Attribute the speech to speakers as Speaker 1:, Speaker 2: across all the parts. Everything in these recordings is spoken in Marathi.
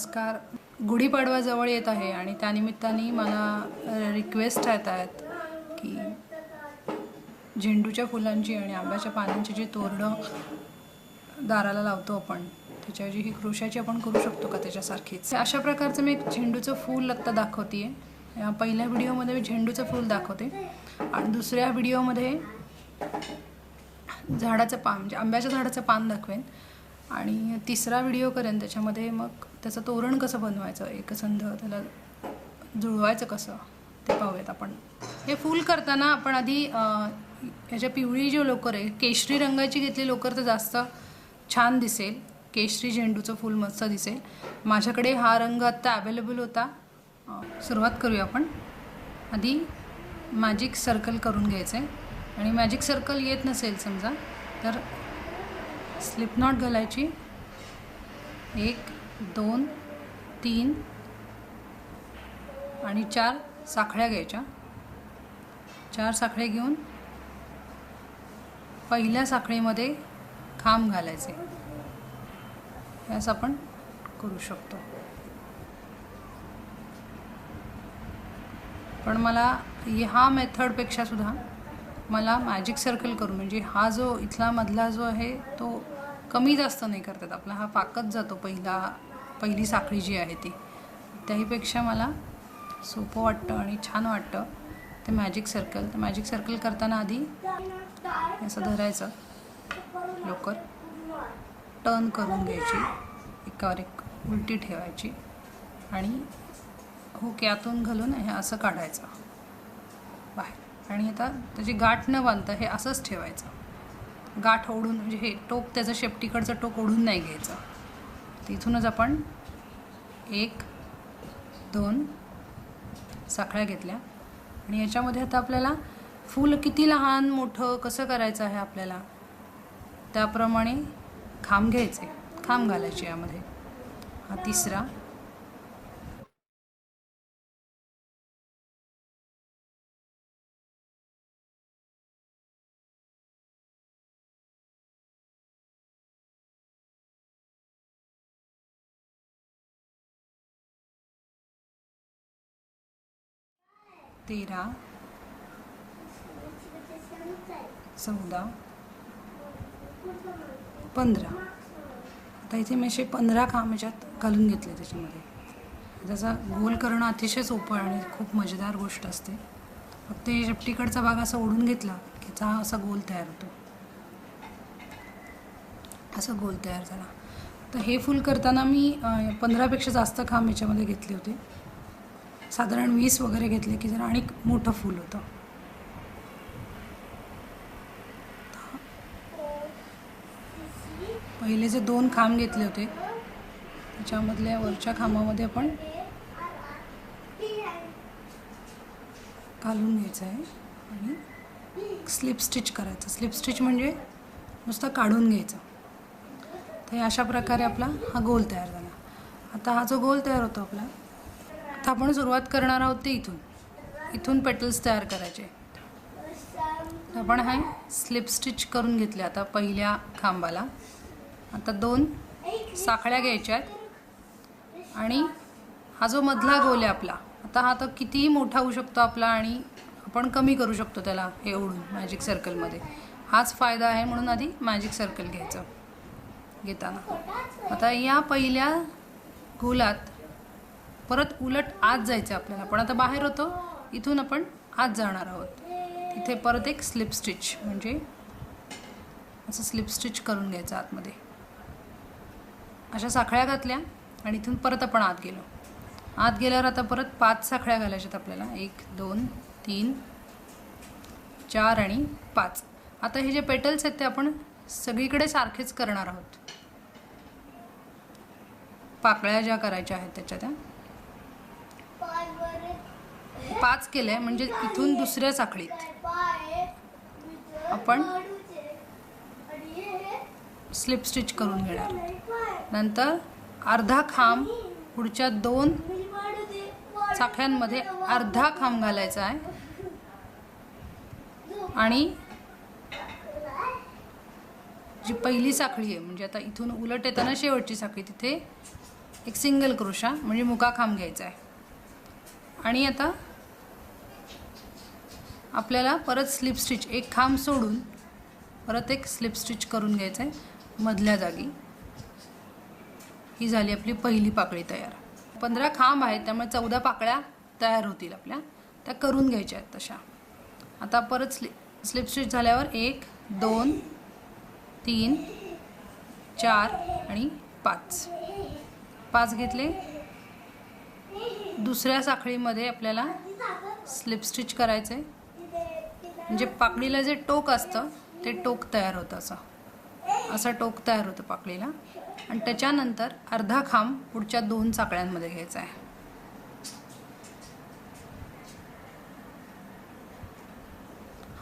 Speaker 1: नमस्कार. गुढीपाडवाजवळ येत आहे आणि त्यानिमित्ताने मला रिक्वेस्ट येत आहेत की झेंडूच्या फुलांची आणि आंब्याच्या पानांची जी तोरणं दाराला लावतो आपण त्याच्याऐवजी ही क्रोशाची आपण करू शकतो का त्याच्यासारखीच? अशा प्रकारचं मी एक झेंडूचं फूल आत्ता दाखवते आहे पहिल्या व्हिडिओमध्ये मी झेंडूचं फूल दाखवते. आणि दुसऱ्या व्हिडिओमध्ये झाडाचं पान म्हणजे आंब्याच्या झाडाचं पान दाखवेन. आणि तिसरा व्हिडिओ करेन त्याच्यामध्ये मग त्याचं तोरण कसं बनवायचं एकसंध त्याला जुळवायचं कसं ते पाहूयात आपण. हे फूल करताना आपण आधी ह्याच्या पिवळी जी लोकर आहे केशरी रंगाची घेतली लोकर तर जास्त छान दिसेल. केशरी झेंडूचं फूल मस्त दिसेल. माझ्याकडे हा रंग आत्ता अवेलेबल होता. सुरुवात करूया आपण. आधी मॅजिक सर्कल करून घ्यायचं आहे आणि मॅजिक सर्कल येत नसेल समजा तर स्लिप नॉट घालायची. एक दोन तीन आणि चार साखळ्या घ्यायच्या. चार साखळे घेऊन पहिल्या साखळीमध्ये खांब घालायचे. यास असं आपण करू शकतो. पण मला ह्या मेथडपेक्षा सुद्धा मला मॅजिक सर्कल करून म्हणजे हा जो इथला मधला जो आहे तो कमी जास्त नाही करतात. आपला हा पाकच जातो पहिला पहिली साखळी जी आहे ती. त्याहीपेक्षा मला सोपं वाटतं आणि छान वाटतं. ते मॅजिक सर्कल तर मॅजिक सर्कल करताना आधी असं धरायचं. लोकर टर्न करून घ्यायची. एकावर एक उलटी ठेवायची. आणि हुक यातून घालून हे असं काढायचं. बाहेर आणि आता त्याची गाठ न बांधता हे असंच ठेवायचं. गाठ ओढून म्हणजे हे टोक त्याचं शेपटीकडचं टोक ओढून नाही घ्यायचं. तिथूनच आपण एक दोन साखळ्या घेतल्या. आणि याच्यामध्ये आता आपल्याला फूल किती लहान मोठं कसं करायचं आहे आपल्याला? त्याप्रमाणे खांब घ्यायचे. खांब घालायचे यामध्ये. हा तिसरा. तेरा चौदा पंधरा. आता इथे मी असे पंधरा काम याच्यात घालून घेतले त्याच्यामध्ये. त्याचा गोल करणं अतिशय सोपं आणि खूप मजेदार गोष्ट असते. फक्त हे शेपटीकडचा भाग असा ओढून घेतला की त्याचा हा असा गोल तयार होतो. असा गोल तयार झाला. तर हे फूल करताना मी पंधरापेक्षा जास्त खांब याच्यामध्ये घेतले होते. साधारण वीस वगैरे घेतले की जरा आणि मोठं फूल होतं. पहिले जे दोन खांब घेतले होते त्याच्यामधल्या वरच्या खांबामध्ये आपण घालून घ्यायचं आहे आणि स्लिप स्टिच करायचं. स्लिप स्टिच म्हणजे नुसतं काढून घ्यायचं. तर अशा प्रकारे आपला हा गोल तयार झाला. आता हा जो गोल तयार होतो आपला आता आपण सुरुवात करणार आहोत ते इथून. इथून पेटल्स तयार करायचे. आपण हाय स्लिप स्टिच करून घेतले आता पहिल्या खांबाला. आता दोन साखळ्या घ्यायच्या आहेत. आणि हा जो मधला गोल आहे आपला आता हा तर कितीही मोठा होऊ शकतो आपला आणि आपण कमी करू शकतो त्याला हे ओढून मॅजिक सर्कलमध्ये हाच फायदा आहे म्हणून आधी मॅजिक सर्कल घ्यायचं. घेताना. आता या पहिल्या गोलात परत उलट आत जायचं आपल्याला. पण आता बाहेर होतो. इथून आपण आत जाणार आहोत. तिथे परत एक स्लिप स्टिच म्हणजे असं स्लिप स्टिच करून घ्यायचं आतमध्ये. अशा साखळ्या घातल्या आणि इथून परत आपण आत गेलो. आत गेल्यावर आता परत पाच साखळ्या घालायच्यात आपल्याला. एक दोन तीन चार आणि पाच. आता हे जे पेटल्स आहेत ते आपण सगळीकडे सारखेच करणार आहोत. पाकळ्या ज्या करायच्या आहेत त्याच्या त्या. पाच केल्या म्हणजे इथून दुसऱ्या साखळीत. आपण स्लिप स्टिच करून घेणार. नंतर अर्धा खांब पुढच्या दोन साखळ्यांमध्ये अर्धा खांब घालायचा आहे. आणि जी पहिली साखळी आहे म्हणजे आता इथून उलट येताना शेवटची साखळी तिथे एक सिंगल क्रोशा म्हणजे मुका खांब घ्यायचा आहे. आणि आता आपल्याला परत स्लिप स्टिच एक खांब सोडून परत एक स्लिप स्टिच करून घ्यायचं आहे मधल्या जागी. ही झाली आपली पहिली पाकळी तयार. पंधरा खांब आहेत त्यामुळे चौदा पाकळ्या तयार होतील आपल्या. त्या करून घ्यायच्या आहेत तशा. आता परत स्लि स्लिप स्टिच झाल्यावर एक दोन तीन चार आणि पाच. पाच घेतले. दुसऱ्या साखळीमध्ये आपल्याला स्लिप स्टिच करायचं आहे म्हणजे पाकळीला जे टोक असतं ते टोक तयार होतं असं. असं टोक तयार होतं पाकळीला आणि त्याच्यानंतर अर्धा खांब पुढच्या दोन साखळ्यांमध्ये घ्यायचा आहे.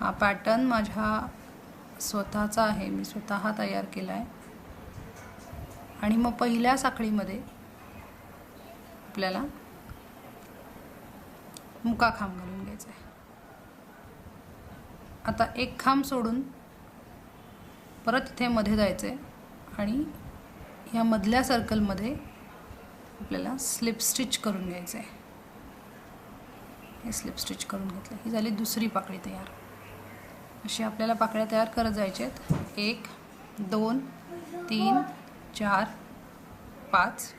Speaker 1: हा पॅटर्न माझ्या स्वतःचा आहे. मी स्वतः तयार केला आहे आणि मग पहिल्या साखळीमध्ये आपल्याला मुका खांब घालून घ्यायचा आहे आता एक खांब सोडून परत इथे मध्ये जायचं आहे आणि ह्या मधल्या सर्कलमध्ये आपल्याला स्लिप स्टिच करून घ्यायचं आहे हे स्लिप स्टिच करून घेतलं. ही झाली दुसरी पाकळी तयार. अशी आपल्याला पाकळ्या तयार करत जायच्या आहेत. एक दोन तीन चार पाच.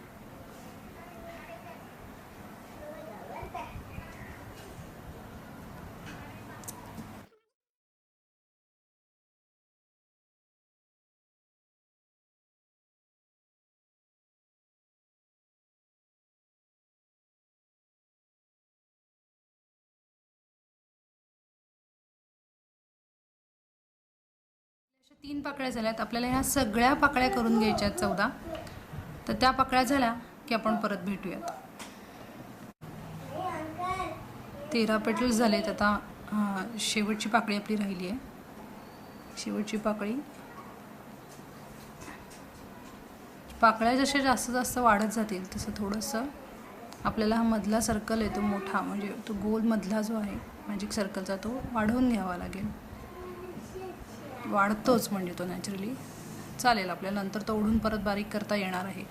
Speaker 1: तीन पाकळ्या झाल्यात. आपल्याला ह्या सगळ्या पाकळ्या करून घ्यायच्या आहेत चौदा. तर त्या पाकळ्या झाल्या की आपण परत भेटूयात. तेरा पेटल्स झालेत. आता शेवटची पाकळी आपली राहिली आहे. शेवटची पाकळी. पाकळ्या जशा जास्त जास्त वाढत जातील तसं थोडंसं आपल्याला हा मधला सर्कल आहे तो मोठा म्हणजे तो गोल मधला जो आहे मॅजिक सर्कलचा तो वाढवून घ्यावा लागेल. वाढतोच म्हणजे तो नॅचरली चालेल आपल्याला नंतर तो ओढून परत बारीक करता येणार आहे.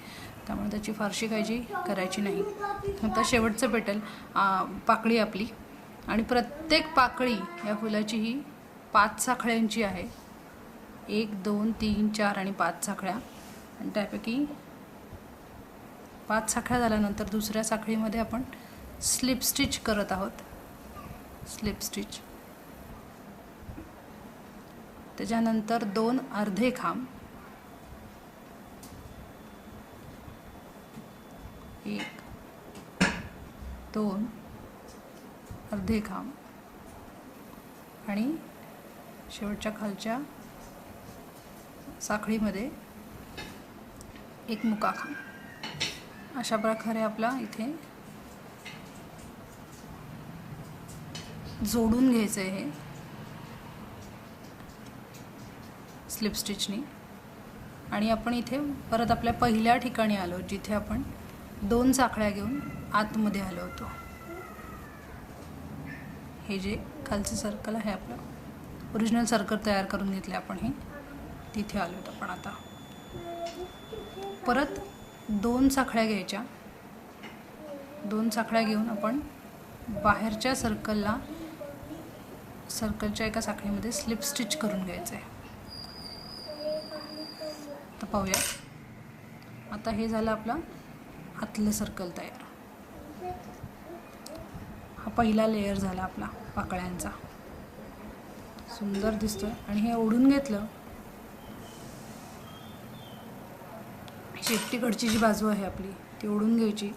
Speaker 1: त्यामुळे त्याची फारशी काळजी करायची नाही. आता शेवटचं पेटल पाकळी आपली. आणि प्रत्येक पाकळी या फुलाची ही पाच साखळ्यांची आहे. एक दोन तीन चार आणि पाच साखळ्या. आणि त्यापैकी पाच साखळ्या झाल्यानंतर दुसऱ्या साखळीमध्ये आपण स्लिप स्टिच करत आहोत. Slip stitch. त्याच्यानंतर दोन अर्धे खांब. एक दोन अर्धे खांब. आणि शेवटच्या खालच्या साखळीमध्ये एक मुका खांब. अशा प्रकारे आपला इथे जोडून घ्यायचं आहे हे. स्लिप स्टिचनी आणि आपण इथे परत आपल्या पहिल्या ठिकाणी आलो जिथे आपण दोन साखळ्या घेऊन आतमध्ये आलो होतो. हे जे खालचं सर्कल आहे आपलं ओरिजिनल सर्कल तयार करून घेतले आपण हे. तिथे आलो होतो आपण आता. परत दोन साखळ्या घ्यायच्या. दोन साखळ्या घेऊन आपण बाहेरच्या सर्कलला सर्कलच्या एका साखळीमध्ये स्लिप स्टिच करून घ्यायचं आहे आता पाहूया. आता हे झालं आपलं आतलं सर्कल तयार. हा पहिला लेअर झाला आपला पाकळ्यांचा. सुंदर दिसतोय. आणि हे ओढून घेतलं शेपटीकडची जी बाजू आहे आपली ती ओढून घ्यायची.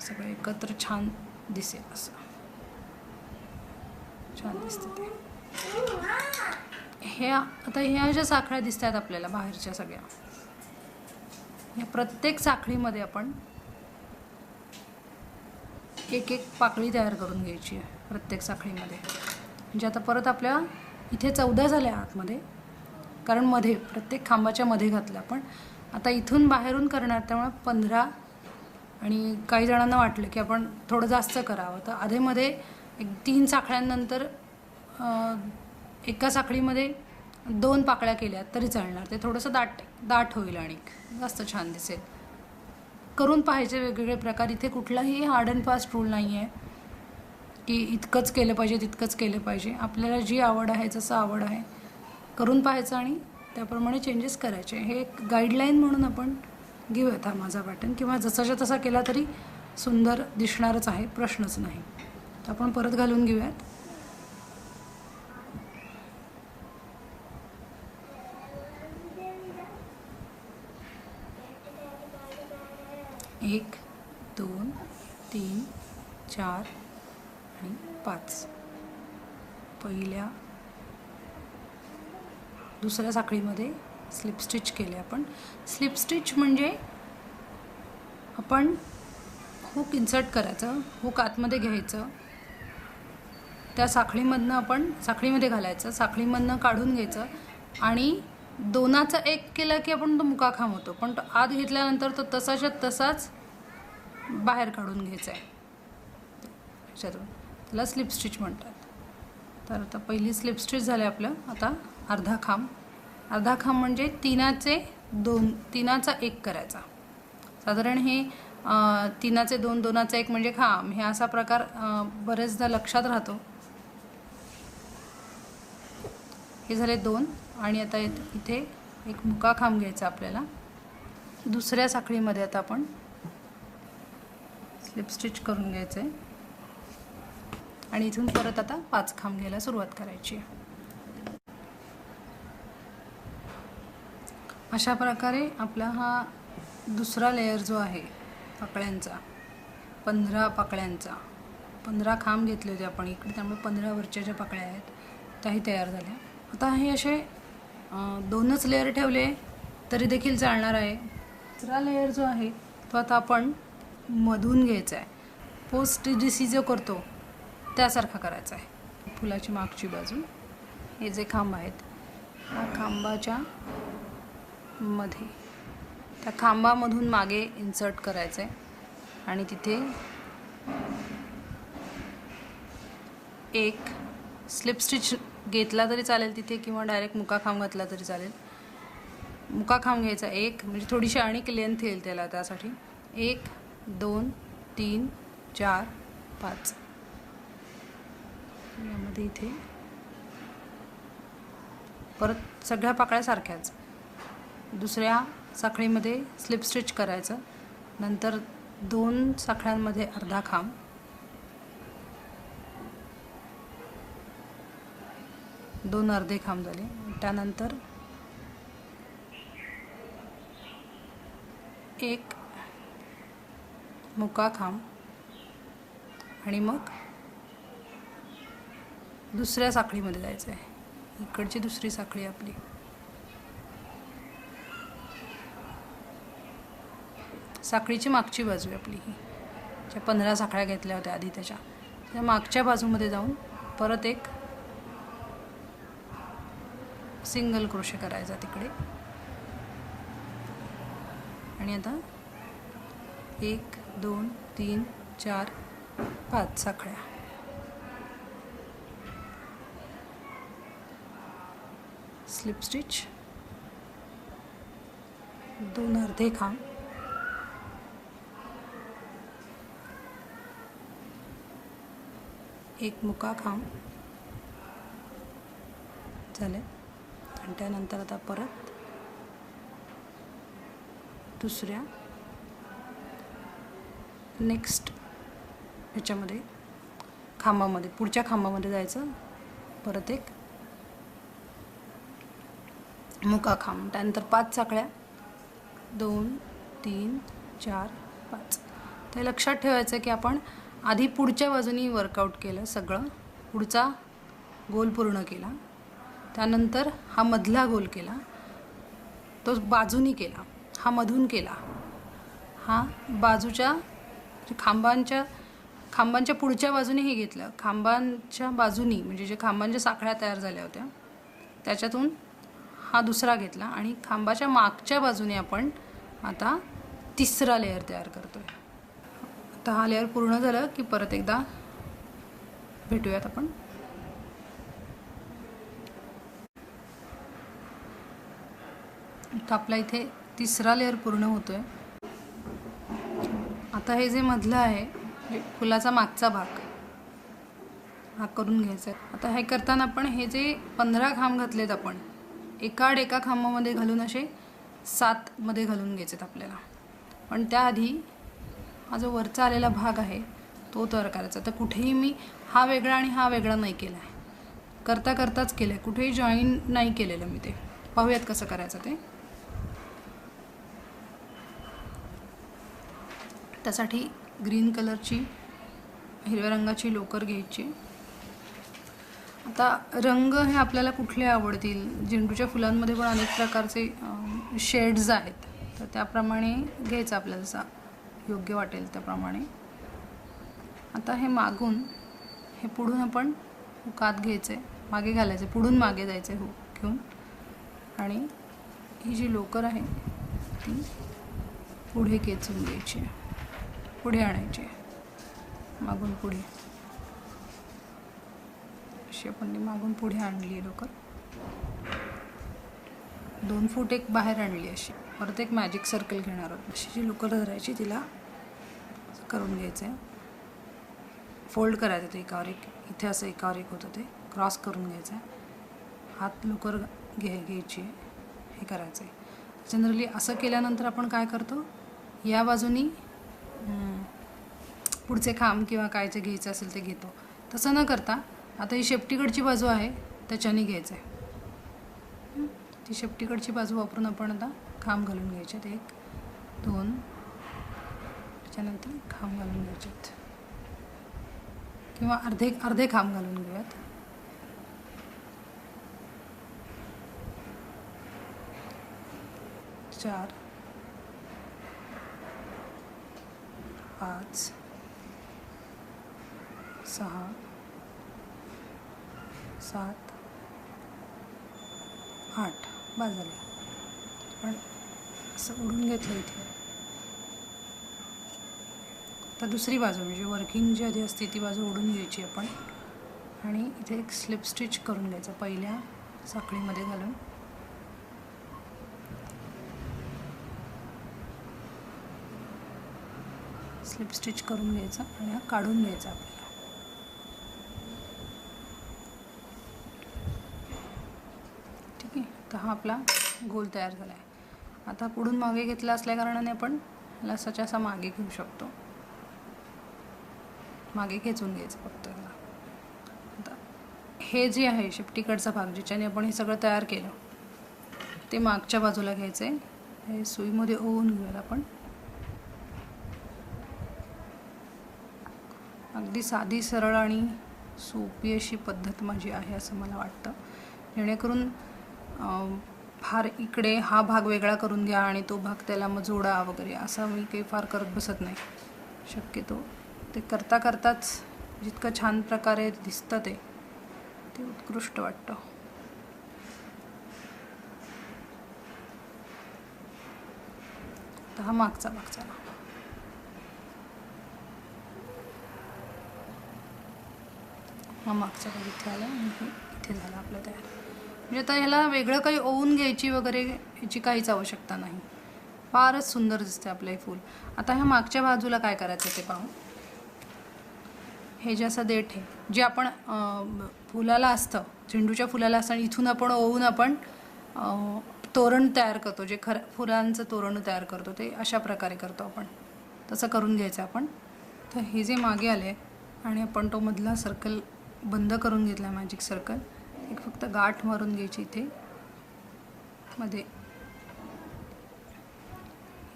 Speaker 1: सगळं एकत्र छान दिसेल असं. छान दिसतं ते. ह्या आता ह्या ज्या साखळ्या दिसत आहेत आपल्याला बाहेरच्या सगळ्या या प्रत्येक साखळीमध्ये आपण एक एक पाकळी तयार करून घ्यायची आहे प्रत्येक साखळीमध्ये. म्हणजे आता परत आपल्या इथे चौदा झाल्या आतमध्ये कारण मध्ये प्रत्येक खांबाच्या मध्ये घातलं आपण. आता इथून बाहेरून करणार त्यामुळे पंधरा आणि काही जणांना वाटलं की आपण थोडं जास्त करावं. तर आधेमध्ये एक तीन साखळ्यांनंतर एका साखळीमध्ये दोन पाकळ्या केल्या तरी चालणार. ते थोडंसं दाट दाट होईल आणि जास्त छान दिसेल. करून पाहायचे वेगवेगळे प्रकार. इथे कुठलाही हार्ड अँड फास्ट रूल नाही आहे की इतकंच केलं पाहिजे तितकंच केलं पाहिजे. आपल्याला जी आवड आहे जसं आवड आहे करून पाहायचं आणि त्याप्रमाणे चेंजेस करायचे. हे एक गाईडलाईन म्हणून आपण घेऊयात हा माझा पॅटर्न किंवा जसाच्या तसा केला तरी सुंदर दिसणारच आहे प्रश्नच नाही. तर आपण परत घालून घेऊयात. एक दोन तीन चार आणि पाच. पहिल्या दुसऱ्या साखळीमध्ये स्लिप स्टिच केले आपण. स्लिप स्टिच म्हणजे आपण हुक इन्सर्ट करायचं हुक आतमध्ये घ्यायचं. त्या साखळीमधनं आपण साखळीमध्ये घालायचं साखळीमधनं काढून घ्यायचं आणि दोनाचा एक केला की आपण तो मुका होतो. पण तो आत घेतल्यानंतर तो तसाच्या तसाच बाहेर काढून घ्यायचं आहे ह्याच्यातून त्याला स्लिप स्टिच म्हणतात. तर आता पहिली स्लिप स्टिच झाले आपलं आता अर्धा खांब. अर्धा खांब म्हणजे तीनाचे दोन तीनाचा एक करायचा. साधारण हे तिनाचे तीनाचे दोन दोनाचा एक म्हणजे खांब. हे असा प्रकार बरेचदा लक्षात राहतो. हे झाले दोन आणि आता इथे एक मुका खांब घ्यायचा आपल्याला. दुसऱ्या साखळीमध्ये आता आपण स्लिप स्टिच करून घ्यायचं आहे आणि इथून परत आता पाच खांब घ्यायला सुरुवात करायची आहे. अशा प्रकारे आपला हा दुसरा लेअर जो आहे पाकळ्यांचा पंधरा पाकळ्यांचा पंधरा खांब घेतले होते आपण इकडे त्यामुळे पंधरा वरच्या ज्या पाकळ्या आहेत त्याही तयार झाल्या. आता हे असे दोनच लेअर ठेवले तरी देखील चालणार आहे. दुसरा लेअर जो आहे तो आता आपण मधून घ्यायचा आहे पोस्ट डिसी जो करतो. त्यासारखा करायचा आहे फुलाची मागची बाजू. हे जे खांब आहेत त्या खांबाच्या मध्ये. त्या खांबामधून मागे इन्सर्ट करायचं आहे आणि तिथे एक स्लिप स्टिच घेतला तरी चालेल तिथे किंवा डायरेक्ट मुका खांब घातला तरी चालेल. मुका खांब घ्यायचा एक म्हणजे थोडीशी आणि लेंथ येईल त्याला त्यासाठी. एक दोन तीन चार पाच. यामध्ये इथे परत सगळ्या पाकळ्या सारख्याच दुसऱ्या साखळीमध्ये स्लिप स्टिच करायचं. नंतर दोन साखळ्यांमध्ये अर्धा खांब. दोन अर्धे खांब झाले. त्यानंतर एक मुका खांब आणि मग दुसऱ्या साखळीमध्ये जायचं आहे इकडची दुसरी साखळी आपली. साखळीची मागची बाजू आहे आपली ही. ज्या पंधरा साखळ्या घेतल्या होत्या आधी त्याच्या. त्या मागच्या बाजूमध्ये जाऊन परत एक सिंगल क्रोशे करायचा तिकडे. आणि आता एक दोन तीन चार पाच साखळ्या. Slip stitch. दोन अर्धे खांब. एक मुका खांब. झाले. आणि त्यानंतर आता परत दुसऱ्या. नेक्स्ट ह्याच्यामध्ये खांबामध्ये पुढच्या खांबामध्ये जायचं. परत एक मुका खांब. त्यानंतर पाच साखळ्या. दोन तीन चार पाच. ते लक्षात ठेवायचं की आपण आधी पुढच्या बाजूनी वर्कआउट केलं सगळं. पुढचा गोल पूर्ण केला. त्यानंतर हा मधला गोल केला. तो बाजूनी केला. हा मधून केला. हा बाजूच्या म्हणजे खांबांच्या खांबांच्या पुढच्या बाजूने हे घेतलं. खांबांच्या बाजूनी म्हणजे जे खांबांच्या साखळ्या तयार झाल्या होत्या त्याच्यातून हा दुसरा घेतला आणि खांबाच्या मागच्या बाजूने आपण आता तिसरा लेअर तयार करतोय. आता हा लेअर पूर्ण झालं की परत एकदा भेटूयात आपण. आपला इथे तिसरा लेअर पूर्ण होतोय. आता हे जे मधलं आहे फुलाचा मागचा भाग. हा करून घ्यायचा आहे. आता हे करताना आपण हे जे पंधरा खांब घातलेत आपण एकाड एका खांबामध्ये घालून असे सातमध्ये घालून घ्यायचे आहेत आपल्याला. पण त्याआधी हा जो वरचा आलेला भाग आहे तो तयार करायचा. तर कुठेही मी हा वेगळा आणि हा वेगळा नाही केला आहे करता करताच केलं आहे कुठेही जॉईन नाही केलेलं मी ते. पाहूयात कसं करायचं ते. त्यासाठी ग्रीन कलरची हिरव्या रंगाची लोकर घ्यायची. आता रंग हे आपल्याला कुठले आवडतील? झेंडूच्या फुलांमध्ये पण अनेक प्रकारचे शेड्स आहेत. तर त्याप्रमाणे घ्यायचं आपल्याला जसा योग्य वाटेल त्याप्रमाणे. आता हे मागून हे पुढून आपण हुकात घ्यायचं. आहे मागे घालायचं. आहे पुढून मागे जायचं आहे हुक घेऊन. आणि ही जी लोकर आहे ती पुढे खेचून घ्यायची. आहे पुढे आणायची आहे. मागून पुढे. अशी आपण ती मागून पुढे आणली आहे लोकर दोन फूट एक बाहेर आणली अशी. परत एक मॅजिक सर्कल घेणार आहोत. अशी जी लोकर धरायची तिला करून घ्यायचं आहे. फोल्ड करायचं ते एकावर एक. इथे असं एकावर एक होतं ते. क्रॉस करून घ्यायचं आहे. हात लोकर घे घ्यायची आहे. हे करायचं आहे. जनरली असं केल्यानंतर आपण काय करतो? या बाजूनी पुढचे खांब किंवा काय जे घ्यायचं असेल ते घेतो. तसं न करता आता ही शेपटीकडची बाजू आहे त्याच्याने घ्यायचं आहे ती शेपटीकडची बाजू वापरून आपण आता खांब घालून घ्यायचे आहेत एक दोन त्याच्यानंतर खांब घालून घ्यायचे किंवा अर्धे अर्धे खांब घालून घेऊयात. चार पाच सहा सात आठ. बाद झाले. पण असं उडून घेतलं इथे. आता दुसरी बाजू म्हणजे वर्किंग जी आधी असते ती बाजू ओढून घ्यायची आपण. आणि इथे एक स्लिप स्टिच करून घ्यायचं पहिल्या साखळीमध्ये घालून. स्लिप स्टिच करून घ्यायचा आणि हा काढून घ्यायचा आपल्याला. ठीक आहे? तर हा आपला गोल तयार झाला आहे. आता पुढून मागे घेतला असल्याकारणाने आपण लसाच्या असा मागे घेऊ शकतो. मागे खेचून घ्यायचं फक्त आता हे जे आहे शेपटीकडचा भाग ज्याच्याने आपण हे सगळं तयार केलं ते मागच्या बाजूला घ्यायचं आहे हे सुईमध्ये ओवून घेऊयात आपण. अगदी साधी सरळ आणि सोपी अशी पद्धत माझी आहे असं मला वाटतं. जेणेकरून फार इकडे हा भाग वेगळा करून घ्या आणि तो भाग त्याला मग जोडा वगैरे असा मी काही फार करत बसत नाही. शक्यतो ते करता करताच जितकं छान प्रकारे दिसतं ते ते उत्कृष्ट वाटतं. तर हा मागचा भाग चला. हा मागचा भाग इथे आला. आणि इथे झाला आपलं तयार. म्हणजे आता ह्याला वेगळं काही ओवून घ्यायची वगैरे ह्याची काहीच आवश्यकता नाही. फारच सुंदर दिसते आपलं हे फूल. आता ह्या मागच्या बाजूला काय करायचं ते पाहू. हे जे असं देठ आहे जे आपण फुलाला असतं झेंडूच्या फुलाला असतं आणि इथून आपण ओवून आपण तोरण तयार करतो जे खरं फुलांचं तोरण तयार करतो ते अशा प्रकारे करतो आपण. तसं करून घ्यायचं आपण. तर हे जे मागे आले आणि आपण तो मधला सर्कल बंद करून घेतला मॅजिक सर्कल एक फक्त गाठ मारून घ्यायची इथे. मध्ये.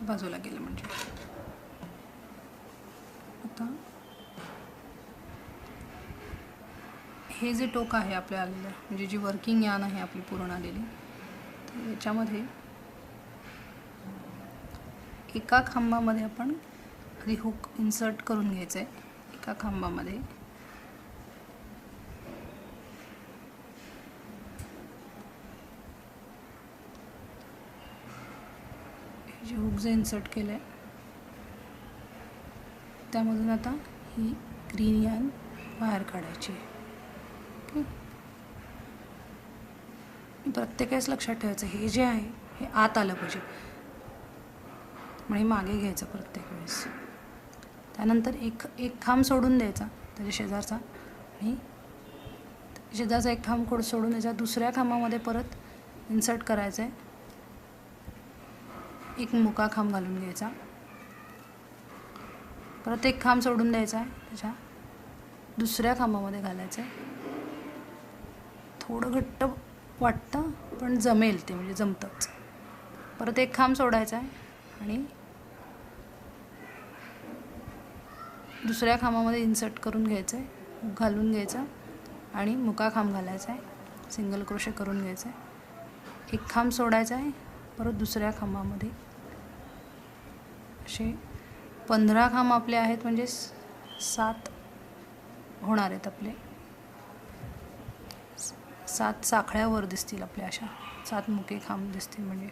Speaker 1: बाजूला गेलं म्हणजे. आता. हे जे टोक आहे आपल्या आलेलं म्हणजे जी वर्किंग यान आहे आपली पूर्ण आलेली तर याच्यामध्ये एका खांबामध्ये आपण आधी हुक इन्सर्ट करून घ्यायचं आहे एका खांबामध्ये. जे हुक्स जे इन्सर्ट केलं आहे त्यामधून आता ही ग्रीन यान बाहेर काढायची आहे. ओके? प्रत्येकाच लक्षात ठेवायचं हे जे आहे हे आत आलं पाहिजे. म्हणजे मागे घ्यायचं प्रत्येक वेळेस. त्यानंतर एक एक खांब सोडून द्यायचा त्याच्या शेजारचा. आणि शेजारचा एक खांब कोड सोडून द्यायचा दुसऱ्या खांबामध्ये परत इन्सर्ट करायचं आहे एक मुका खांब घालून घ्यायचा. परत एक खांब सोडून द्यायचा आहे त्याच्या. दुसऱ्या खांबामध्ये घालायचं आहे. थोडं घट्ट वाटतं पण जमेल ते म्हणजे जमतंच. परत एक खांब सोडायचा आहे आणि दुसऱ्या खांबामध्ये इन्सर्ट करून घ्यायचं आहे. घालून घ्यायचं आणि मुका खांब घालायचा आहे. सिंगल क्रोशे करून घ्यायचं आहे. एक खांब सोडायचा आहे. परत दुसऱ्या खांबामध्ये. असे पंधरा खांब आपले आहेत म्हणजे सात होणार आहेत आपले. सात साखळ्यावर दिसतील आपल्या अशा. सात मुके खांब दिसतील म्हणजे.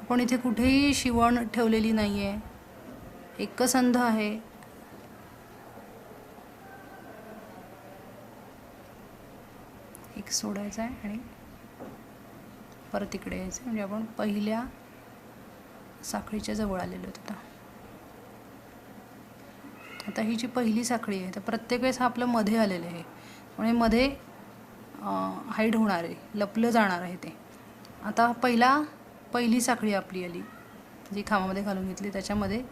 Speaker 1: आपण इथे कुठेही शिवण ठेवलेली नाही आहे एकसंध आहे. एक सोडायचा आहे आणि परत इकडे यायचं म्हणजे आपण पहिल्या साखळीच्या जवळ आलेलो होतो आता. आता ही जी पहिली साखळी आहे तर प्रत्येक वेळेस हा आपलं मध्ये आलेलं आहे. म्हणजे मध्ये हाईड होणार आहे लपलं जाणार आहे ते. आता पहिला पहिली साखळी आपली आली जी खांबामध्ये घालून घेतली त्याच्यामध्ये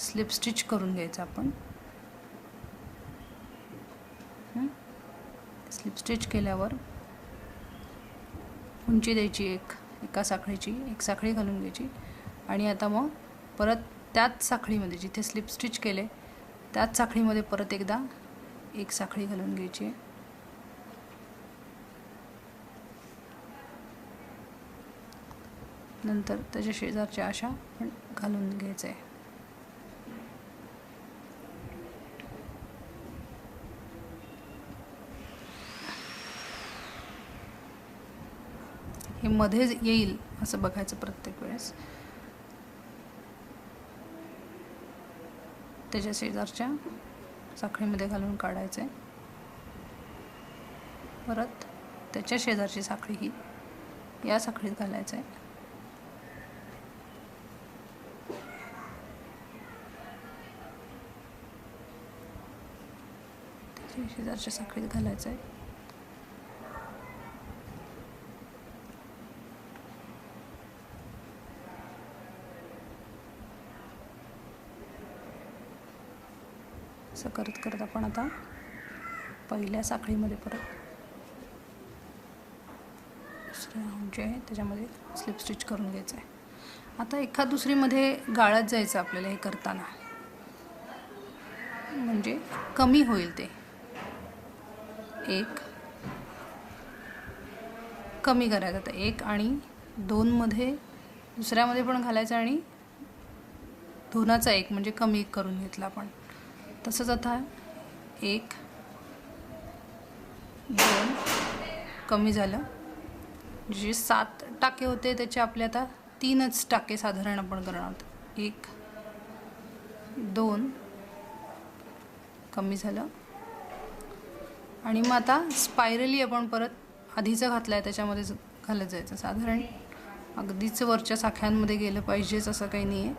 Speaker 1: स्लिप स्टिच करून घ्यायचं आपण. स्लिप स्टिच केल्यावर उंची द्यायची एक एका साखळीची एक साखळी घालून घ्यायची. आणि आता मग परत त्याच साखळीमध्ये जिथे स्लिप स्टिच केले त्याच साखळीमध्ये परत एकदा एक साखळी घालून घ्यायची. आहे नंतर त्याच्या शेजारच्या अशा पण घालून घ्यायचं. आहे हे मध्ये येईल असं बघायचं प्रत्येक वेळेस. त्याच्या शेजारच्या साखळीमध्ये घालून काढायचं. आहे परत त्याच्या शेजारची साखळी ही या साखळीत घालायचं. आहे त्याच्या शेजारच्या साखळीत घालायचं. आहे असं करत करत आपण आता पहिल्या साखळीमध्ये परत दुसऱ्या जे आहे त्याच्यामध्ये स्लिप स्टिच करून घ्यायचं आहे. आता एखाद दुसरीमध्ये गाळत जायचं आपल्याला हे करताना. म्हणजे कमी होईल ते. एक. कमी करायचं आता एक आणि दोनमध्ये दुसऱ्यामध्ये पण घालायचं आणि दोनाचा एक म्हणजे कमी करून घेतला आपण. तसंच आता एक दोन कमी झालं. जे सात टाके होते त्याचे आपले आता तीनच टाके साधारण आपण करणार आहोत. एक दोन कमी झालं. आणि मग आता स्पायरली आपण परत आधीचं घातलं आहे त्याच्यामध्ये घालत जायचं. साधारण अगदीच वरच्या साख्यांमध्ये गेलं पाहिजेच असं काही नाही आहे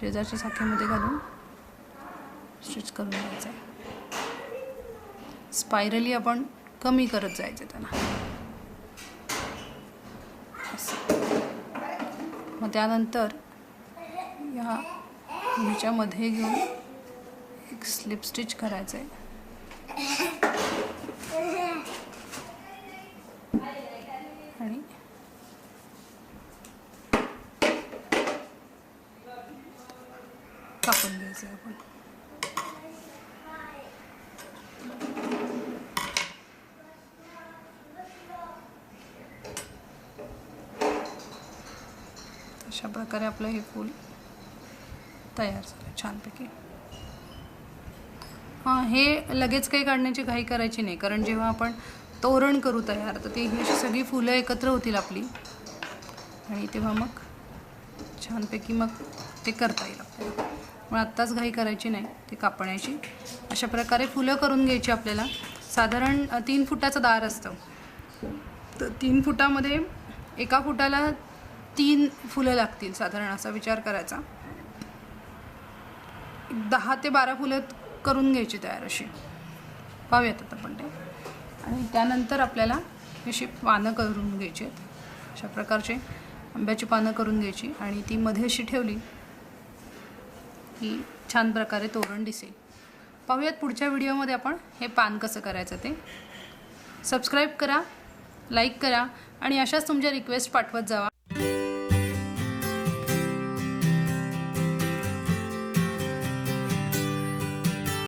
Speaker 1: शेजारच्या साख्यामध्ये घालून स्टिच करून घ्यायचं आहे स्पायरली आपण कमी करत जायचं त्याला. असं. मग त्यानंतर ह्या ह्याच्यामध्ये घेऊन एक स्लिप स्टिच करायचं आहे आणि कापून घ्यायचं आहे आपण अशा प्रकारे आपलं हे फूल तयार झालं छानपैकी. हां हे लगेच काही काढण्याची घाई करायची नाही कारण जेव्हा आपण तोरण करू तयार तर ती ही अशी सगळी फुलं एकत्र होतील आपली. आणि तेव्हा मग छानपैकी मग ते करता येईल आपल्याला. मग आत्ताच घाई करायची नाही ते कापण्याची. अशा प्रकारे फुलं करून घ्यायची आपल्याला. साधारण तीन फुटाचं दार असतं. तर तीन फुटामध्ये एका फुटाला तीन फुलं लागतील साधारण असा विचार करायचा. दहा ते बारा फुलं करून घ्यायची तयार अशी. पाहूयात आता आपण ते. आणि त्यानंतर आपल्याला अशी पानं करून घ्यायची आहेत. अशा प्रकारचे आंब्याची पानं करून घ्यायची आणि ती मध्ये अशी ठेवली की छान प्रकारे तोरण दिसेल. पाहूयात पुढच्या व्हिडिओमध्ये आपण हे पान कसं करायचं ते. सबस्क्राईब करा लाईक करा आणि अशाच तुमच्या रिक्वेस्ट पाठवत जावा.